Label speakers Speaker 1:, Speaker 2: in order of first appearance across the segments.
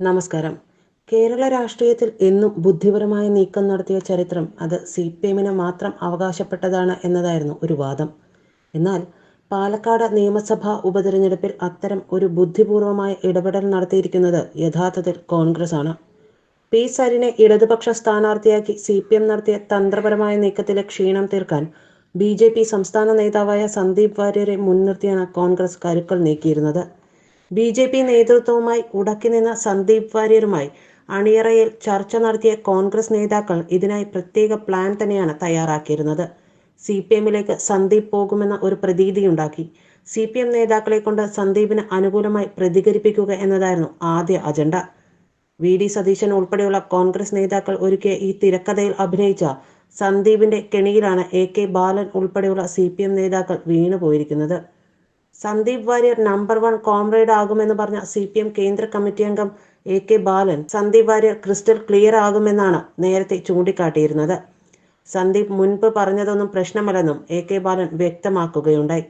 Speaker 1: നമസ്കാരം. കേരള രാഷ്ട്രീയത്തിൽ എന്നും ബുദ്ധിപരമായ നീക്കം നടത്തിയ ചരിത്രം അത് സി പി എമ്മിന് മാത്രം അവകാശപ്പെട്ടതാണ് എന്നതായിരുന്നു ഒരു വാദം. എന്നാൽ പാലക്കാട് നിയമസഭാ ഉപതെരഞ്ഞെടുപ്പിൽ അത്തരം ഒരു ബുദ്ധിപൂർവമായ ഇടപെടൽ നടത്തിയിരിക്കുന്നത് യഥാർത്ഥത്തിൽ കോൺഗ്രസ് ആണ് പി സരിനെ ഇടതുപക്ഷ സ്ഥാനാർത്ഥിയാക്കി സി പി എം നടത്തിയ തന്ത്രപരമായ നീക്കത്തിലെ ക്ഷീണം തീർക്കാൻ ബി ജെ പി സംസ്ഥാന നേതാവായ സന്ദീപ് വാര്യരെ മുൻനിർത്തിയാണ് കോൺഗ്രസ് കരുക്കൾ നീക്കിയിരുന്നത്. ബി ജെ പി നേതൃത്വവുമായി ഉടക്കി നിന്ന സന്ദീപ് വാര്യരുമായി അണിയറയിൽ ചർച്ച നടത്തിയ കോൺഗ്രസ് നേതാക്കൾ ഇതിനായി പ്രത്യേക പ്ലാൻ തന്നെയാണ് തയ്യാറാക്കിയിരുന്നത്. സി പി എമ്മിലേക്ക് സന്ദീപ് പോകുമെന്ന ഒരു പ്രതീതിയുണ്ടാക്കി. സി പി എം നേതാക്കളെ കൊണ്ട് സന്ദീപിന് അനുകൂലമായി പ്രതികരിപ്പിക്കുക എന്നതായിരുന്നു ആദ്യ അജണ്ട. വി ഡി സതീശൻ ഉൾപ്പെടെയുള്ള കോൺഗ്രസ് നേതാക്കൾ ഒരുക്കിയ ഈ തിരക്കഥയിൽ അഭിനയിച്ച സന്ദീപിന്റെ കെണിയിലാണ് എ കെ ബാലൻ ഉൾപ്പെടെയുള്ള സി പി എം നേതാക്കൾ വീണുപോയിരിക്കുന്നത്. Sandeep Warrier number one comrade ആകുമെന്ന് പറഞ്ഞ സി പി എം കേന്ദ്ര കമ്മിറ്റി അംഗം A K Balan Sandeep Warrier crystal clear ആകുമെന്നാണ് നേരത്തെ ചൂണ്ടിക്കാട്ടിയിരുന്നത്. സന്ദീപ് മുൻപ് പറഞ്ഞതൊന്നും പ്രശ്നമല്ലെന്നും എ കെ ബാലൻ വ്യക്തമാക്കുകയുണ്ടായി.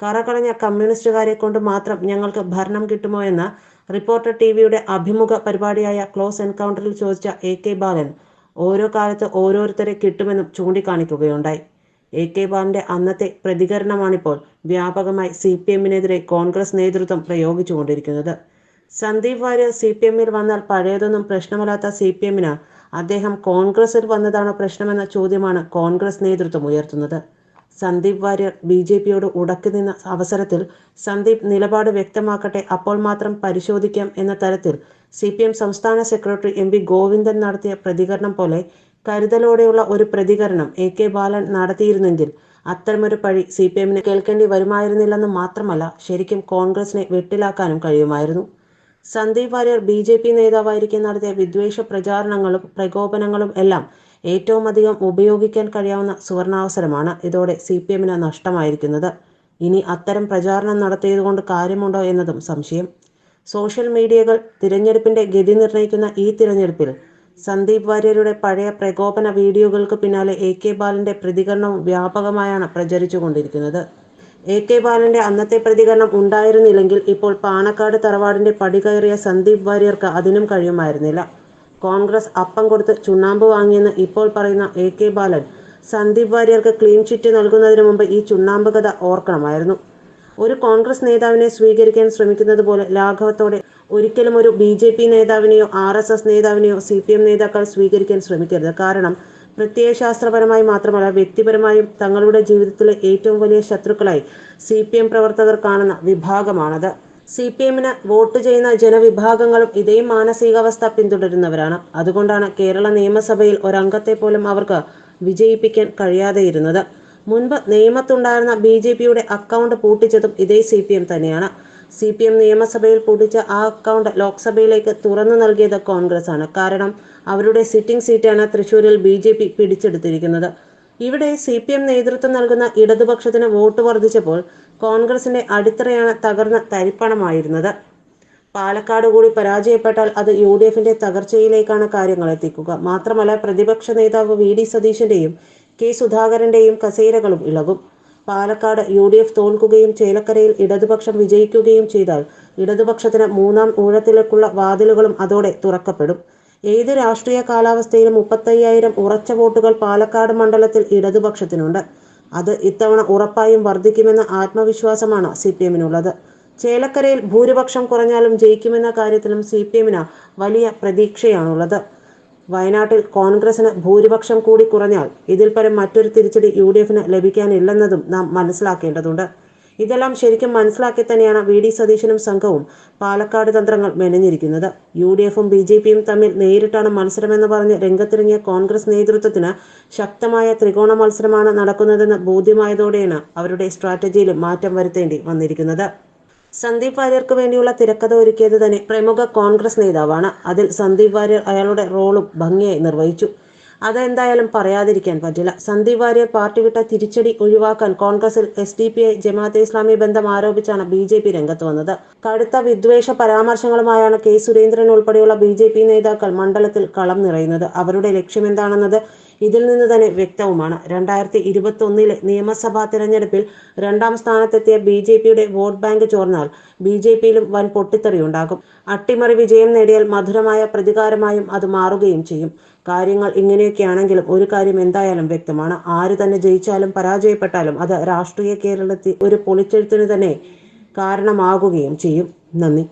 Speaker 1: കറകളഞ്ഞ കമ്മ്യൂണിസ്റ്റുകാരെ കൊണ്ട് മാത്രം ഞങ്ങൾക്ക് ഭരണം കിട്ടുമോ എന്ന റിപ്പോർട്ടർ ടി വിയുടെ അഭിമുഖ പരിപാടിയായ ക്ലോസ് എൻകൗണ്ടറിൽ ചോദിച്ച എ കെ ബാലൻ ഓരോ കാലത്ത് ഓരോരുത്തരെ കിട്ടുമെന്നും ചൂണ്ടിക്കാണിക്കുകയുണ്ടായി. എ കെ ബാലന്റെ അന്നത്തെ പ്രതികരണമാണിപ്പോൾ വ്യാപകമായി സി പി എമ്മിനെതിരെ കോൺഗ്രസ് നേതൃത്വം പ്രയോഗിച്ചുകൊണ്ടിരിക്കുന്നത്. സന്ദീപ് വാര്യർ സി പി എമ്മിൽ വന്നാൽ പഴയതൊന്നും പ്രശ്നമല്ലാത്ത സി പി എമ്മിന്. അദ്ദേഹം കോൺഗ്രസിൽ വന്നതാണോ പ്രശ്നമെന്ന ചോദ്യമാണ് കോൺഗ്രസ് നേതൃത്വം ഉയർത്തുന്നത്. സന്ദീപ് വാര്യർ ബി ജെ പിയോട് ഉടക്കി നിന്ന അവസരത്തിൽ സന്ദീപ് നിലപാട് വ്യക്തമാക്കട്ടെ അപ്പോൾ മാത്രം പരിശോധിക്കാം എന്ന തരത്തിൽ സി പി എം സംസ്ഥാന സെക്രട്ടറി എം പി ഗോവിന്ദൻ നടത്തിയ പ്രതികരണം പോലെ കരുതലോടെയുള്ള ഒരു പ്രതികരണം എ കെ ബാലൻ നടത്തിയിരുന്നെങ്കിൽ അത്തരമൊരു പഴി സി പി എമ്മിന് കേൾക്കേണ്ടി വരുമായിരുന്നില്ലെന്ന് മാത്രമല്ല ശരിക്കും കോൺഗ്രസിനെ വെട്ടിലാക്കാനും കഴിയുമായിരുന്നു. Sandeep Warrier B J P നേതാവായിരിക്കെ നടത്തിയ വിദ്വേഷ പ്രചാരണങ്ങളും പ്രകോപനങ്ങളും എല്ലാം ഏറ്റവും അധികം ഉപയോഗിക്കാൻ കഴിയാവുന്ന സുവർണാവസരമാണ് ഇതോടെ സി പി എമ്മിന് നഷ്ടമായിരിക്കുന്നത്. ഇനി അത്തരം പ്രചാരണം നടത്തിയതുകൊണ്ട് കാര്യമുണ്ടോ എന്നതും സംശയം. സോഷ്യൽ മീഡിയകൾ തിരഞ്ഞെടുപ്പിന്റെ ഗതി നിർണയിക്കുന്ന ഈ തിരഞ്ഞെടുപ്പിൽ സന്ദീപ് വാര്യരുടെ പഴയ പ്രകോപന വീഡിയോകൾക്ക് പിന്നാലെ എ കെ ബാലന്റെ പ്രതികരണം വ്യാപകമായാണ് പ്രചരിച്ചുകൊണ്ടിരിക്കുന്നത്. എ കെ ബാലന്റെ അന്നത്തെ പ്രതികരണം ഉണ്ടായിരുന്നില്ലെങ്കിൽ ഇപ്പോൾ പാണക്കാട് തറവാടിന്റെ പടി കയറിയ സന്ദീപ് വാര്യർക്ക് അതിനും കഴിയുമായിരുന്നില്ല. കോൺഗ്രസ് അപ്പം കൊടുത്ത് ചുണ്ണാമ്പ് വാങ്ങിയെന്ന് ഇപ്പോൾ പറയുന്ന എ കെ ബാലൻ സന്ദീപ് വാര്യർക്ക് ക്ലീൻ ചിറ്റ് നൽകുന്നതിന് മുമ്പ് ഈ ചുണ്ണാമ്പ് കഥ ഓർക്കണമായിരുന്നു. ഒരു കോൺഗ്രസ് നേതാവിനെ സ്വീകരിക്കാൻ ശ്രമിക്കുന്നത് പോലെ ലാഘവത്തോടെ ഒരിക്കലും ഒരു ബി ജെ പി നേതാവിനെയോ ആർ എസ് എസ് നേതാവിനെയോ സി പി എം നേതാക്കൾ സ്വീകരിക്കാൻ ശ്രമിക്കരുത്. കാരണം പ്രത്യയശാസ്ത്രപരമായി മാത്രമല്ല വ്യക്തിപരമായും തങ്ങളുടെ ജീവിതത്തിലെ ഏറ്റവും വലിയ ശത്രുക്കളായി സി പി എം പ്രവർത്തകർ കാണുന്ന വിഭാഗമാണത്. സി പി എമ്മിന് വോട്ട് ചെയ്യുന്ന ജനവിഭാഗങ്ങളും ഇതേ മാനസികാവസ്ഥ പിന്തുടരുന്നവരാണ്. അതുകൊണ്ടാണ് കേരള നിയമസഭയിൽ ഒരംഗത്തെ പോലും അവർക്ക് വിജയിപ്പിക്കാൻ കഴിയാതെ ഇരുന്നത് മുൻപ് നിയമത്തുണ്ടായിരുന്ന ബി ജെ പിയുടെ അക്കൗണ്ട് പൂട്ടിച്ചതും ഇതേ സി പി എം തന്നെയാണ്. സി പി എം നിയമസഭയിൽ പൂട്ടിച്ച ആ അക്കൗണ്ട് ലോക്സഭയിലേക്ക് തുറന്നു നൽകിയത് കോൺഗ്രസ് ആണ് കാരണം അവരുടെ സിറ്റിംഗ് സീറ്റാണ് തൃശൂരിൽ ബി ജെ പി പിടിച്ചെടുത്തിരിക്കുന്നത്. ഇവിടെ സി പി എം നേതൃത്വം നൽകുന്ന ഇടതുപക്ഷത്തിന് വോട്ട് വർദ്ധിച്ചപ്പോൾ കോൺഗ്രസിന്റെ അടിത്തറയാണ് തകർന്ന തരിപ്പണമായിരുന്നത്. പാലക്കാട് കൂടി പരാജയപ്പെട്ടാൽ അത് യു ഡി എഫിന്റെ തകർച്ചയിലേക്കാണ് കാര്യങ്ങൾ എത്തിക്കുക. മാത്രമല്ല പ്രതിപക്ഷ നേതാവ് വി ഡി സതീശന്റെയും കെ സുധാകരന്റെയും കസേരകളും ഇളകും. പാലക്കാട് യു ഡി എഫ് തോൽക്കുകയും ചേലക്കരയിൽ ഇടതുപക്ഷം വിജയിക്കുകയും ചെയ്താൽ ഇടതുപക്ഷത്തിന് മൂന്നാം ഊഴത്തിലേക്കുള്ള വാതിലുകളും അതോടെ തുറക്കപ്പെടും. ഏത് രാഷ്ട്രീയ കാലാവസ്ഥയിലും മുപ്പത്തയ്യായിരം ഉറച്ച വോട്ടുകൾ പാലക്കാട് മണ്ഡലത്തിൽ ഇടതുപക്ഷത്തിനുണ്ട്. അത് ഇത്തവണ ഉറപ്പായും വർദ്ധിക്കുമെന്ന ആത്മവിശ്വാസമാണ് സി പി എമ്മിനുള്ളത്. ചേലക്കരയിൽ ഭൂരിപക്ഷം കുറഞ്ഞാലും ജയിക്കുമെന്ന കാര്യത്തിലും സി പി എമ്മിന് വലിയ പ്രതീക്ഷയാണുള്ളത്. വയനാട്ടിൽ കോൺഗ്രസിന് ഭൂരിപക്ഷം കൂടി കുറഞ്ഞാൽ ഇതിൽ പരം മറ്റൊരു തിരിച്ചടി യു ഡി എഫിന് ലഭിക്കാനില്ലെന്നതും നാം മനസ്സിലാക്കേണ്ടതുണ്ട്. ഇതെല്ലാം ശരിക്കും മനസ്സിലാക്കി തന്നെയാണ് വി ഡി സതീശനും സംഘവും പാലക്കാട് തന്ത്രങ്ങൾ മെനഞ്ഞിരിക്കുന്നത്. യു ഡി എഫും ബി ജെ പിയും തമ്മിൽ നേരിട്ടാണ് മത്സരമെന്ന് പറഞ്ഞ് രംഗത്തിറങ്ങിയ കോൺഗ്രസ് നേതൃത്വത്തിന് ശക്തമായ ത്രികോണ മത്സരമാണ് നടക്കുന്നതെന്ന് ബോധ്യമായതോടെയാണ് അവരുടെ സ്ട്രാറ്റജിയിൽ മാറ്റം വരുത്തേണ്ടി വന്നിരിക്കുന്നത്. സന്ദീപ് വാര്യർക്ക് വേണ്ടിയുള്ള തിരക്കഥ ഒരുക്കിയത് തന്നെ പ്രമുഖ കോൺഗ്രസ് നേതാവാണ്. അതിൽ സന്ദീപ് വാര്യർ അയാളുടെ റോളും ഭംഗിയായി നിർവഹിച്ചു. അതെന്തായാലും പറയാതിരിക്കാൻ പറ്റില്ല. സന്ദീപ് വാര്യർ പാർട്ടി വിട്ട തിരിച്ചടി ഒഴിവാക്കാൻ കോൺഗ്രസിൽ S D P I Jamaat-e Islami ബന്ധം ആരോപിച്ചാണ് ബി ജെ പി രംഗത്ത് വന്നത്. കടുത്ത വിദ്വേഷ പരാമർശങ്ങളുമായാണ് കെ സുരേന്ദ്രൻ ഉൾപ്പെടെയുള്ള ബി ജെ പി നേതാക്കൾ മണ്ഡലത്തിൽ കളം നിറയുന്നത്. അവരുടെ ലക്ഷ്യമെന്താണെന്നത് ഇതിൽ നിന്ന് തന്നെ വ്യക്തവുമാണ്. രണ്ടായിരത്തി ഇരുപത്തി ഒന്നിലെ നിയമസഭാ തിരഞ്ഞെടുപ്പിൽ രണ്ടാം സ്ഥാനത്തെത്തിയ ബി ജെ പിയുടെ വോട്ട് ബാങ്ക് ചോർന്നാൽ ബി ജെ പിയിലും വൻ പൊട്ടിത്തെറിയുണ്ടാകും. അട്ടിമറി വിജയം നേടിയാൽ മധുരമായ പ്രതികാരമായും അത് മാറുകയും ചെയ്യും. കാര്യങ്ങൾ ഇങ്ങനെയൊക്കെയാണെങ്കിലും ഒരു കാര്യം എന്തായാലും വ്യക്തമാണ്. ആര് തന്നെ ജയിച്ചാലും പരാജയപ്പെട്ടാലും അത് രാഷ്ട്രീയ കേരളത്തിൽ ഒരു പൊളിച്ചെഴുത്തിന് തന്നെ കാരണമാകുകയും ചെയ്യും. നന്ദി.